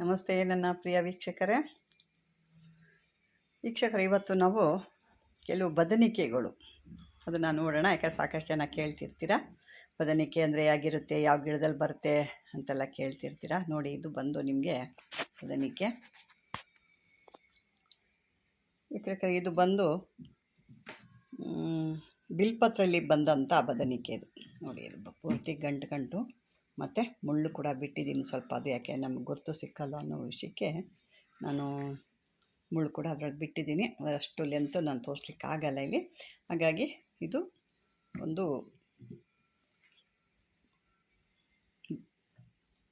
ನಮಸ್ತೆ ನನ್ನ ಪ್ರಿಯ ವೀಕ್ಷಕರೇ. ವೀಕ್ಷಕರು, ಇವತ್ತು ನಾವು ಕೆಲವು ಬದನಿಕೆಗಳು. ಅದನ್ನು ನೋಡೋಣ, ಯಾಕೆ ಸಾಕಷ್ಟು ಜನ ಕೇಳ್ತಿರ್ತೀರ? ಬದನಿಕೆ ಅಂದರೆ ಹೇಗಿರುತ್ತೆ, ಯಾವ ಗಿಡದಲ್ಲಿ ಬರುತ್ತೆ ಅಂತೆಲ್ಲ ಕೇಳ್ತಿರ್ತೀರ? ನೋಡಿ, ಇದು ಬಂದು ನಿಮಗೆ ಬದನಿಕೆ. ವೀಕ್ಷಕರು, ಇದು ಬಂದು ಬಿಲ್ಪತ್ರಲ್ಲಿ ಬಂದಂಥ ಬದನಿಕೆ ಇದು. ನೋಡಿ, ಇದು ಪೂರ್ತಿ ಗಂಟು ಗಂಟು. ಮತ್ತು ಮುಳ್ಳು ಕೂಡ ಬಿಟ್ಟಿದ್ದೀನಿ ಸ್ವಲ್ಪ. ಅದು ಯಾಕೆ ನಮ್ಗೆ ಗುರುತು ಸಿಕ್ಕಲ್ಲ ಅನ್ನೋ ವಿಷಯಕ್ಕೆ ನಾನು ಮುಳ್ಳು ಕೂಡ ಅದ್ರಲ್ಲಿ ಬಿಟ್ಟಿದ್ದೀನಿ. ಅದರಷ್ಟು ಲೆಂತು ನಾನು ತೋರಿಸ್ಲಿಕ್ಕೆ ಆಗಲ್ಲ ಇಲ್ಲಿ. ಹಾಗಾಗಿ ಇದು ಒಂದು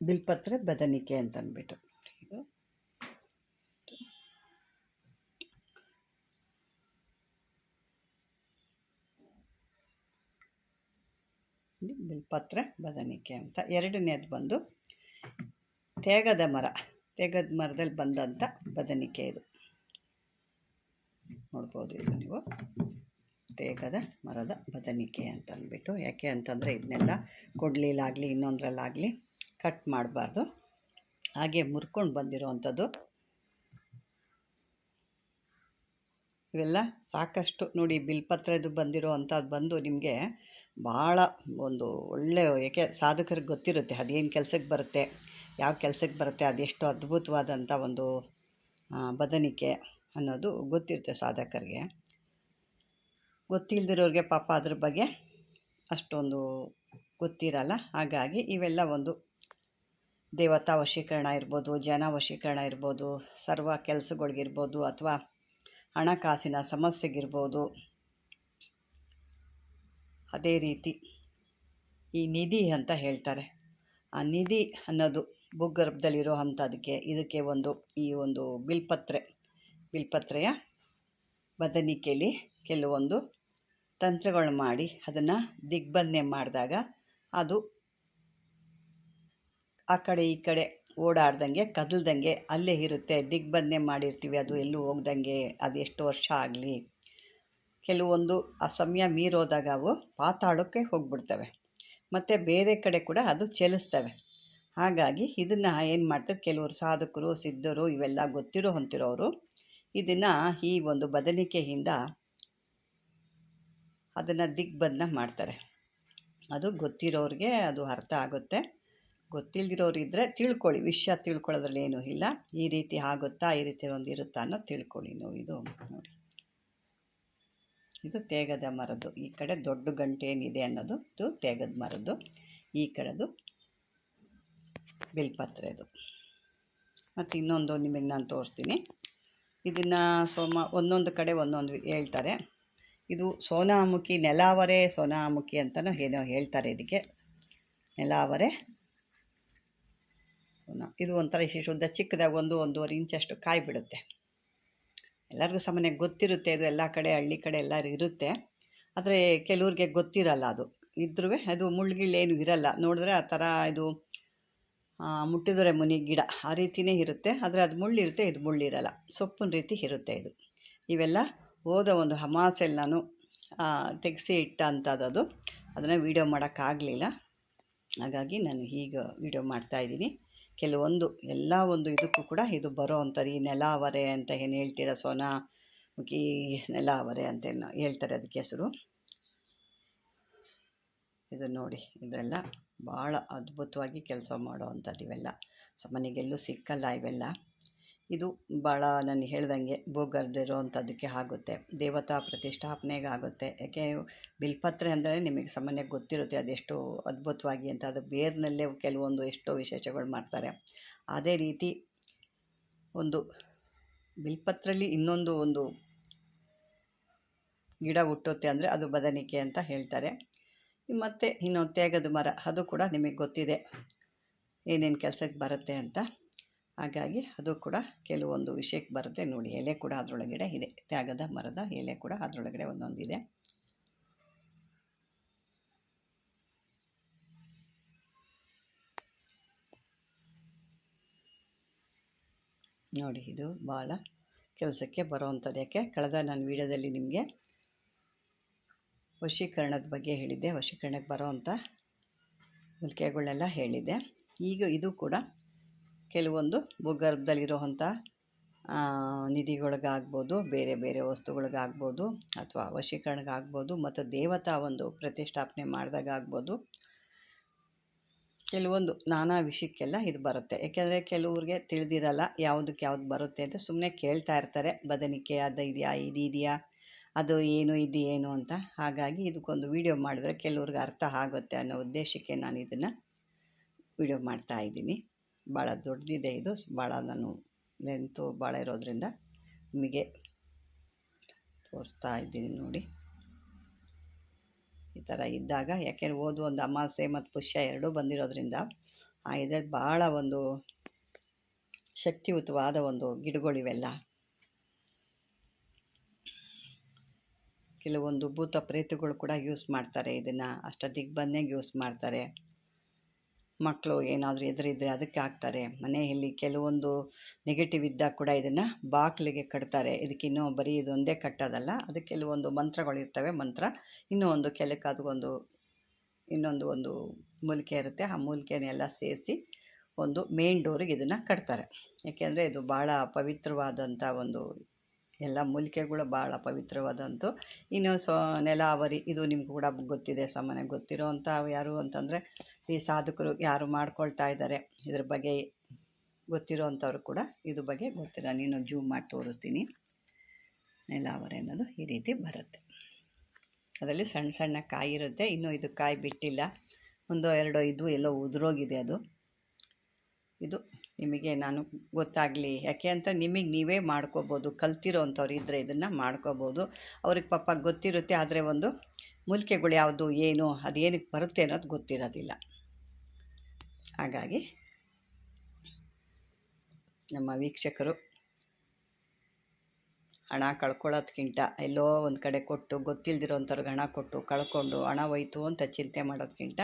ಬಿಲ್ಪತ್ರೆ ಬದನಿಕೆ ಅಂತ ಬಿಲ್ಪತ್ರೆ ಬದನಿಕೆ ಅಂತ. ಎರಡನೇದು ಬಂದು ತೇಗದ ಮರ, ತೇಗದ ಮರದಲ್ಲಿ ಬಂದಂಥ ಬದನಿಕೆ ಇದು. ನೋಡ್ಬೋದು ಇದು ನೀವು. ತೇಗದ ಮರದ ಬದನಿಕೆ ಅಂತ ಅಂದ್ಬಿಟ್ಟು, ಯಾಕೆ ಅಂತಂದರೆ ಇದನ್ನೆಲ್ಲ ಕೊಡ್ಲಿಲಾಗಲಿ ಇನ್ನೊಂದರಲ್ಲಾಗಲಿ ಕಟ್ ಮಾಡಬಾರ್ದು. ಹಾಗೆ ಮುರ್ಕೊಂಡು ಬಂದಿರೋವಂಥದ್ದು ಇವೆಲ್ಲ ಸಾಕಷ್ಟು ನೋಡಿ ಬಿಲ್ಪತ್ರೆದು ಬಂದಿರೋ ಅಂಥದ್ದು ಬಂದು ನಿಮಗೆ ಭಾಳ ಒಂದು ಒಳ್ಳೆಯ ಏಕೆ ಸಾಧಕರಿಗೆ ಗೊತ್ತಿರುತ್ತೆ ಅದೇನು ಕೆಲಸಕ್ಕೆ ಬರುತ್ತೆ, ಯಾವ ಕೆಲಸಕ್ಕೆ ಬರುತ್ತೆ, ಅದೆಷ್ಟು ಅದ್ಭುತವಾದಂಥ ಒಂದು ಬದನಿಕೆ ಅನ್ನೋದು ಗೊತ್ತಿರುತ್ತೆ ಸಾಧಕರಿಗೆ. ಗೊತ್ತಿಲ್ಲದಿರೋರಿಗೆ ಪಾಪ ಅದ್ರ ಬಗ್ಗೆ ಅಷ್ಟೊಂದು ಗೊತ್ತಿರಲ್ಲ. ಹಾಗಾಗಿ ಇವೆಲ್ಲ ಒಂದು ದೇವತಾ ವಶೀಕರಣ ಇರ್ಬೋದು, ಜನ ವಶೀಕರಣ ಇರ್ಬೋದು, ಸರ್ವ ಕೆಲಸಗಳಿಗಿರ್ಬೋದು ಅಥವಾ ಹಣಕಾಸಿನ ಸಮಸ್ಯೆಗಿರ್ಬೋದು ಅದೇ ರೀತಿ ಈ ನಿಧಿ ಅಂತ ಹೇಳ್ತಾರೆ. ಆ ನಿಧಿ ಅನ್ನೋದು ಭೂಗರ್ಭದಲ್ಲಿರೋ ಅಂಥದಕ್ಕೆ ಇದಕ್ಕೆ ಒಂದು ಈ ಒಂದು ಬಿಲ್ಪತ್ರೆ, ಬಿಲ್ಪತ್ರೆಯ ಬದನಿಕೆಯಲ್ಲಿ ಕೆಲವೊಂದು ತಂತ್ರಗಳು ಮಾಡಿ ಅದನ್ನು ದಿಗ್ಬಂಧನೆ ಮಾಡಿದಾಗ ಅದು ಆ ಕಡೆ ಈ ಕಡೆ ಓಡಾಡ್ದಂಗೆ, ಕದಲ್ದಂಗೆ ಅಲ್ಲೇ ಇರುತ್ತೆ. ದಿಗ್ಬಂಧನೆ ಮಾಡಿರ್ತೀವಿ, ಅದು ಎಲ್ಲೂ ಹೋಗ್ದಂಗೆ, ಅದು ಎಷ್ಟು ವರ್ಷ ಆಗಲಿ. ಕೆಲವೊಂದು ಆ ಸಮಯ ಮೀರೋದಾಗ ಅವು ಪಾತಾಳಕ್ಕೆ ಹೋಗ್ಬಿಡ್ತವೆ. ಮತ್ತು ಬೇರೆ ಕಡೆ ಕೂಡ ಅದು ಚಲಿಸ್ತವೆ. ಹಾಗಾಗಿ ಇದನ್ನು ಏನು ಮಾಡ್ತಾರೆ? ಕೆಲವರು ಸಾಧಕರು, ಸಿದ್ಧರು ಇವೆಲ್ಲ ಗೊತ್ತಿರೋ ಹೊಂತಿರೋರು ಇದನ್ನು ಈ ಒಂದು ಬದನಿಕೆಯಿಂದ ಅದನ್ನು ದಿಗ್ಬಂಧನ ಮಾಡ್ತಾರೆ. ಅದು ಗೊತ್ತಿರೋರಿಗೆ ಅದು ಅರ್ಥ ಆಗುತ್ತೆ. ಗೊತ್ತಿಲ್ದಿರೋರು ಇದ್ದರೆ ತಿಳ್ಕೊಳ್ಳಿ. ವಿಷಯ ತಿಳ್ಕೊಳ್ಳೋದ್ರಲ್ಲಿ ಏನೂ ಇಲ್ಲ. ಈ ರೀತಿ ಆಗುತ್ತಾ, ಈ ರೀತಿ ಒಂದು ಇರುತ್ತಾ ಅನ್ನೋ ತಿಳ್ಕೊಳ್ಳಿ ನೀವು ಇದು ನೋಡಿ. ಇದು ತೇಗದ ಮರದ್ದು. ಈ ಕಡೆ ದೊಡ್ಡ ಗಂಟೆ ಏನಿದೆ ಅನ್ನೋದು, ಇದು ತೇಗದ ಮರದ್ದು. ಈ ಕಡೆದು ಬಿಲ್ಪತ್ರೆದು ಮತ್ತು ಇನ್ನೊಂದು ನಿಮಗೆ ನಾನು ತೋರಿಸ್ತೀನಿ. ಇದನ್ನು ಸೋಮ, ಒಂದೊಂದು ಕಡೆ ಒಂದೊಂದು ಹೇಳ್ತಾರೆ. ಇದು ಸೋನಾಮುಖಿ, ನೆಲಾವರೆ ಸೋನಾಮುಖಿ ಅಂತಲೂ ಏನೋ ಹೇಳ್ತಾರೆ ಇದಕ್ಕೆ. ನೆಲಾವರೆ ಇದು ಒಂಥರ ಶುದ್ಧ ಚಿಕ್ಕದಾಗ ಒಂದು ಒಂದೂವರೆ ಇಂಚಷ್ಟು ಕಾಯಿ ಬಿಡುತ್ತೆ ಎಲ್ಲರಿಗೂ ಸಾಮಾನ್ಯ ಗೊತ್ತಿರುತ್ತೆ ಇದು ಎಲ್ಲ ಕಡೆ, ಹಳ್ಳಿ ಕಡೆ ಎಲ್ಲರೂ ಇರುತ್ತೆ. ಆದರೆ ಕೆಲವ್ರಿಗೆ ಗೊತ್ತಿರಲ್ಲ ಅದು. ಇದ್ರೂ ಅದು ಮುಳ್ಳುಗಿಳ್ಳೇನು ಇರಲ್ಲ. ನೋಡಿದ್ರೆ ಆ ಥರ ಇದು ಮುಟ್ಟಿದ್ರೆ ಮುನಿ ಗಿಡ ಆ ರೀತಿಯೇ ಇರುತ್ತೆ. ಆದರೆ ಅದು ಮುಳ್ಳಿರುತ್ತೆ ಇದು ಮುಳ್ಳಿರಲ್ಲ ಸೊಪ್ಪಿನ ರೀತಿ ಇರುತ್ತೆ ಇದು. ಇವೆಲ್ಲ ಹೋದ ಒಂದು ಹಮಾಸೆಲ್ಲಿ ನಾನು ತೆಗೆಸಿ ಇಟ್ಟಂಥದ್ದು ಅದು ಅದನ್ನು ವೀಡಿಯೋ ಮಾಡೋಕ್ಕಾಗಲಿಲ್ಲ. ಹಾಗಾಗಿ ನಾನು ಈಗ ವೀಡಿಯೋ ಮಾಡ್ತಾಯಿದ್ದೀನಿ ಕೆಲವೊಂದು ಎಲ್ಲ ಒಂದು ಇದಕ್ಕೂ ಕೂಡ ಇದು ಬರೋ ಅಂಥದ್ದು ಈ ನೆಲಾವರೆ ಅಂತ ಏನು ಹೇಳ್ತೀರ ಸೋನಾ? ಮುಖಿ ನೆಲಾವರೆ ಅಂತ ಏನು ಹೇಳ್ತಾರೆ ಅದಕ್ಕೆ ಹೆಸರು. ಇದು ನೋಡಿ, ಇದೆಲ್ಲ ಭಾಳ ಅದ್ಭುತವಾಗಿ ಕೆಲಸ ಮಾಡೋ ಅಂಥದ್ದು ಇವೆಲ್ಲ. ಸೊ ಮನೆಗೆಲ್ಲೂ ಸಿಕ್ಕಲ್ಲ ಇವೆಲ್ಲ. ಇದು ಭಾಳ ನಾನು ಹೇಳ್ದಂಗೆ ಭೂಗರ್ಭದಿರೋ ಅಂಥದ್ದಕ್ಕೆ ಆಗುತ್ತೆ. ದೇವತಾ ಪ್ರತಿಷ್ಠಾಪನೆಗೆ ಆಗುತ್ತೆ ಯಾಕೆ ಬಿಲ್ಪತ್ರೆ ಅಂದರೆ ನಿಮಗೆ ಸಾಮಾನ್ಯ ಗೊತ್ತಿರುತ್ತೆ ಅದೆಷ್ಟು ಅದ್ಭುತವಾಗಿ ಅಂತ. ಅದು ಬೇರಿನಲ್ಲೇ ಕೆಲವೊಂದು ಎಷ್ಟೋ ವಿಶೇಷಗಳು ಮಾಡ್ತಾರೆ. ಅದೇ ರೀತಿ ಒಂದು ಬಿಲ್ಪತ್ರೆಯಲ್ಲಿ ಇನ್ನೊಂದು ಒಂದು ಗಿಡ ಹುಟ್ಟುತ್ತೆ ಅಂದರೆ ಅದು ಬದನಿಕೆ ಅಂತ ಹೇಳ್ತಾರೆ. ಮತ್ತು ಇನ್ನೊಂದು ತೇಗದ ಮರ ಅದು ಕೂಡ ನಿಮಗೆ ಗೊತ್ತಿದೆ. ಏನೇನು ಕೆಲಸಕ್ಕೆ ಬರುತ್ತೆ ಅಂತ. ಹಾಗಾಗಿ ಅದು ಕೂಡ ಕೆಲವೊಂದು ವಿಷಯಕ್ಕೆ ಬರುತ್ತೆ. ನೋಡಿ, ಎಲೆ ಕೂಡ ಅದರೊಳಗಡೆ ಇದೆ. ತ್ಯಾಗದ ಮರದ ಎಲೆ ಕೂಡ ಅದರೊಳಗಡೆ ಒಂದೊಂದಿದೆ. ನೋಡಿ, ಇದು ಭಾಳ ಕೆಲಸಕ್ಕೆ ಬರೋವಂಥದ್ದು. ಯಾಕೆ? ಕಳೆದ ನಾನು ವೀಡಿಯೋದಲ್ಲಿ ನಿಮಗೆ ವಶೀಕರಣದ ಬಗ್ಗೆ ಹೇಳಿದ್ದೆ. ವಶೀಕರಣಕ್ಕೆ ಬರೋವಂಥ ಮುಲ್ಕೆಗಳನ್ನೆಲ್ಲ ಹೇಳಿದ್ದೆ. ಈಗ ಇದು ಕೂಡ ಕೆಲವೊಂದು ಭೂಗರ್ಭದಲ್ಲಿರೋವಂಥ ನಿಧಿಗಳಿಗಾಗ್ಬೋದು, ಬೇರೆ ಬೇರೆ ವಸ್ತುಗಳಿಗಾಗ್ಬೋದು ಅಥವಾ ವಶೀಕರಣಗಾಗ್ಬೋದು ಮತ್ತು ದೇವತಾ ಒಂದು ಪ್ರತಿಷ್ಠಾಪನೆ ಮಾಡಿದಾಗ ಆಗ್ಬೋದು ಕೆಲವೊಂದು ನಾನಾ ವಿಷಯಕ್ಕೆಲ್ಲ ಇದು ಬರುತ್ತೆ. ಯಾಕೆಂದರೆ ಕೆಲವ್ರಿಗೆ ತಿಳಿದಿರಲ್ಲ ಯಾವುದಕ್ಕೆ ಯಾವ್ದು ಬರುತ್ತೆ ಅಂತ ಸುಮ್ಮನೆ ಕೇಳ್ತಾ ಇರ್ತಾರೆ. ಬದನಿಕೆ, ಅದು ಇದೆಯಾ, ಇದು ಇದೆಯಾ, ಅದು ಏನು, ಇದು ಏನು ಅಂತ. ಹಾಗಾಗಿ ಇದಕ್ಕೊಂದು ವಿಡಿಯೋ ಮಾಡಿದ್ರೆ ಕೆಲವ್ರಿಗೆ ಅರ್ಥ ಆಗುತ್ತೆ ಅನ್ನೋ ಉದ್ದೇಶಕ್ಕೆ ನಾನು ಇದನ್ನು ವಿಡಿಯೋ ಮಾಡ್ತಾ ಇದ್ದೀನಿ. ಭಾಳ ದೊಡ್ಡದಿದೆ ಇದು. ಭಾಳ ನಾನು ಲೆಂತು ಭಾಳ ಇರೋದ್ರಿಂದ ನಿಮಗೆ ತೋರಿಸ್ತಾ ಇದ್ದೀನಿ ನೋಡಿ. ಈ ಥರ ಇದ್ದಾಗ, ಯಾಕೆಂದ್ರೆ ಓದು ಒಂದು ಅಮಾಸೆ ಮತ್ತು ಪುಷ್ಯ ಎರಡೂ ಬಂದಿರೋದ್ರಿಂದ ಆ ಇದ್ರಲ್ಲಿ ಭಾಳ ಒಂದು ಶಕ್ತಿಯುತವಾದ ಒಂದು ಗಿಡಗಳಿವೆಲ್ಲ. ಕೆಲವೊಂದು ಭೂತ ಪ್ರೇತಗಳು ಕೂಡ ಯೂಸ್ ಮಾಡ್ತಾರೆ ಇದನ್ನು. ಅಷ್ಟ ದಿಗ್ಬಂಧನೆಗೆ ಯೂಸ್ ಮಾಡ್ತಾರೆ. ಮಕ್ಕಳು ಏನಾದರೂ ಎದುರಿದ್ರೆ ಅದಕ್ಕೆ ಹಾಕ್ತಾರೆ. ಮನೆಯಲ್ಲಿ ಕೆಲವೊಂದು ನೆಗೆಟಿವ್ ಇದ್ದಾಗ ಕೂಡ ಇದನ್ನು ಬಾಗಿಲಿಗೆ ಕಟ್ತಾರೆ. ಇದಕ್ಕಿನ್ನೂ ಬರೀ ಇದೊಂದೇ ಕಟ್ಟೋದಲ್ಲ, ಅದಕ್ಕೆ ಕೆಲವೊಂದು ಮಂತ್ರಗಳಿರ್ತವೆ ಮಂತ್ರ ಇನ್ನೂ ಒಂದು ಕೆಲಕ್ಕೆ ಅದಕ್ಕೊಂದು ಇನ್ನೊಂದು ಒಂದು ಮೂಲಿಕೆ ಇರುತ್ತೆ. ಆ ಮೂಲಿಕೆನೆಲ್ಲ ಸೇರಿಸಿ ಒಂದು ಮೇನ್ ಡೋರಿಗೆ ಇದನ್ನು ಕಟ್ತಾರೆ. ಯಾಕೆಂದರೆ ಇದು ಭಾಳ ಪವಿತ್ರವಾದಂಥ ಒಂದು ಎಲ್ಲ ಮೂಲಿಕೆಗಳು ಭಾಳ ಪವಿತ್ರವಾದಂಥ ಇನ್ನು ಸೊ, ನೆಲಾವರಿ, ಇದು ನಿಮ್ಗೆ ಕೂಡ ಗೊತ್ತಿದೆ, ಸಾಮಾನ್ಯ ಗೊತ್ತಿರೋ ಯಾರು ಅಂತಂದರೆ, ಈ ಸಾಧಕರು ಯಾರು ಮಾಡ್ಕೊಳ್ತಾ ಇದ್ದಾರೆ, ಇದ್ರ ಬಗ್ಗೆ ಗೊತ್ತಿರೋ ಅಂಥವ್ರು ಕೂಡ ಇದ್ರ ಬಗ್ಗೆ ಗೊತ್ತಿರೋ ನೀನು ಜೂಮ್ ಮಾಡಿ ತೋರಿಸ್ತೀನಿ. ನೆಲಾವರಿ ಅನ್ನೋದು ಈ ರೀತಿ ಬರುತ್ತೆ. ಅದರಲ್ಲಿ ಸಣ್ಣ ಸಣ್ಣ ಕಾಯಿ ಇರುತ್ತೆ. ಇನ್ನೂ ಇದು ಕಾಯಿ ಬಿಟ್ಟಿಲ್ಲ. ಒಂದೋ, ಎರಡೋ, ಇದು ಎಲ್ಲೋ ಉದುರೋಗಿದೆ ಅದು. ಇದು ನಿಮಗೆ ನಾನು ಗೊತ್ತಾಗಲಿ. ಯಾಕೆ ಅಂತ ನಿಮಗೆ ನೀವೇ ಮಾಡ್ಕೋಬೋದು. ಕಲ್ತಿರೋ ಅಂಥವ್ರು ಇದ್ದರೆ ಇದನ್ನು ಮಾಡ್ಕೋಬೋದು. ಅವ್ರಿಗೆ ಪಾಪ ಗೊತ್ತಿರುತ್ತೆ, ಆದರೆ ಒಂದು ಮೂಲಿಕೆಗಳು ಯಾವುದು, ಏನು, ಅದು ಏನಕ್ಕೆ ಬರುತ್ತೆ ಅನ್ನೋದು ಗೊತ್ತಿರೋದಿಲ್ಲ. ಹಾಗಾಗಿ ನಮ್ಮ ವೀಕ್ಷಕರು ಹಣ ಕಳ್ಕೊಳ್ಳೋದ್ಕಿಂತ ಎಲ್ಲೋ ಒಂದು ಕಡೆ ಕೊಟ್ಟು ಗೊತ್ತಿಲ್ದಿರೋಂಥವ್ರಿಗೆ ಹಣ ಕೊಟ್ಟು, ಕಳ್ಕೊಂಡು ಹಣ ಹೋಯ್ತು ಅಂತ ಚಿಂತೆ ಮಾಡೋದಕ್ಕಿಂತ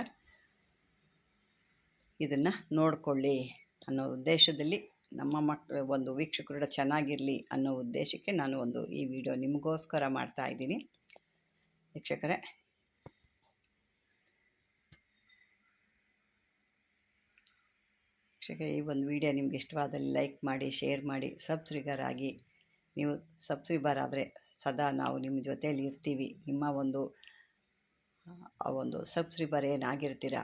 ಇದನ್ನು ನೋಡಿಕೊಳ್ಳಿ. ಅನ್ನೋ ಉದ್ದೇಶದಲ್ಲಿ ನಮ್ಮ ಮಕ್ಕಳು ಒಂದು ವೀಕ್ಷಕರು ಚೆನ್ನಾಗಿರಲಿ ಅನ್ನೋ ಉದ್ದೇಶಕ್ಕೆ ನಾನು ಒಂದು ಈ ವಿಡಿಯೋ ನಿಮಗೋಸ್ಕರ ಮಾಡ್ತಾ ಇದ್ದೀನಿ. ವೀಕ್ಷಕರೇ. ವೀಕ್ಷಕ ಈ ಒಂದು ವಿಡಿಯೋ ನಿಮ್ಗೆ ಇಷ್ಟವಾದಲ್ಲಿ ಲೈಕ್ ಮಾಡಿ, ಶೇರ್ ಮಾಡಿ, ಸಬ್ಸ್ಕ್ರಿಬರ್ ಆಗಿ ನೀವು ಸಬ್ಸ್ಕ್ರೈಬರ್ ಆದರೆ ಸದಾ ನಾವು ನಿಮ್ಮ ಜೊತೆಯಲ್ಲಿ ಇರ್ತೀವಿ. ನಿಮ್ಮ ಒಂದು ಆ ಒಂದು ಸಬ್ಸ್ಕ್ರೈಬರ್ ಏನಾಗಿರ್ತೀರ?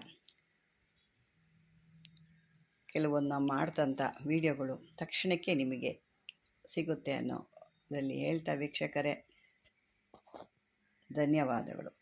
ಕೆಲವೊಂದು ನಾವು ಮಾಡ್ದಂಥ ವೀಡಿಯೋಗಳು ತಕ್ಷಣಕ್ಕೆ ನಿಮಗೆ ಸಿಗುತ್ತೆ ಅನ್ನೋ ಇದರಲ್ಲಿ ಹೇಳ್ತಾ ವೀಕ್ಷಕರೇ ಧನ್ಯವಾದಗಳು.